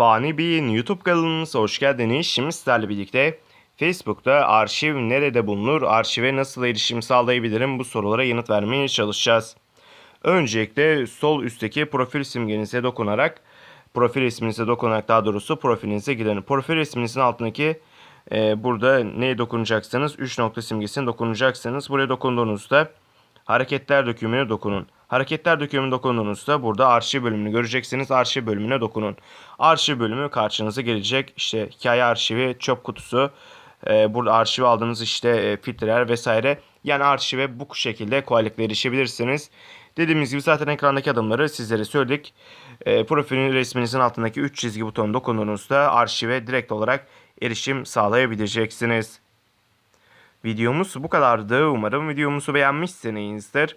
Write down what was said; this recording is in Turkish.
Fani Bey'in YouTube kanalımıza hoş geldiniz. Şimdi sizlerle birlikte Facebook'ta arşiv nerede bulunur, arşive nasıl erişim sağlayabilirim bu sorulara yanıt vermeye çalışacağız. Öncelikle sol üstteki profil simgenize dokunarak, profil isminize dokunarak daha doğrusu profilinize girin. Profil isminizin altındaki e, burada neye dokunacaksınız? 3 nokta simgesine dokunacaksınız. Buraya dokunduğunuzda Hareketler dökümüne dokunun. Hareketler dökümüne dokunduğunuzda burada arşiv bölümünü göreceksiniz. Arşiv bölümüne dokunun. Arşiv bölümü karşınıza gelecek. İşte hikaye arşivi, çöp kutusu, e, burada arşive aldığınız işte e, filtreler vesaire. Yani arşive bu şekilde kolaylıkla erişebilirsiniz. Dediğimiz gibi zaten ekrandaki adımları sizlere söyledik. E, profilin resminizin altındaki 3 çizgi butonuna dokunduğunuzda arşive direkt olarak erişim sağlayabileceksiniz. Videomuz bu kadardı. Umarım videomuzu beğenmişsinizdir.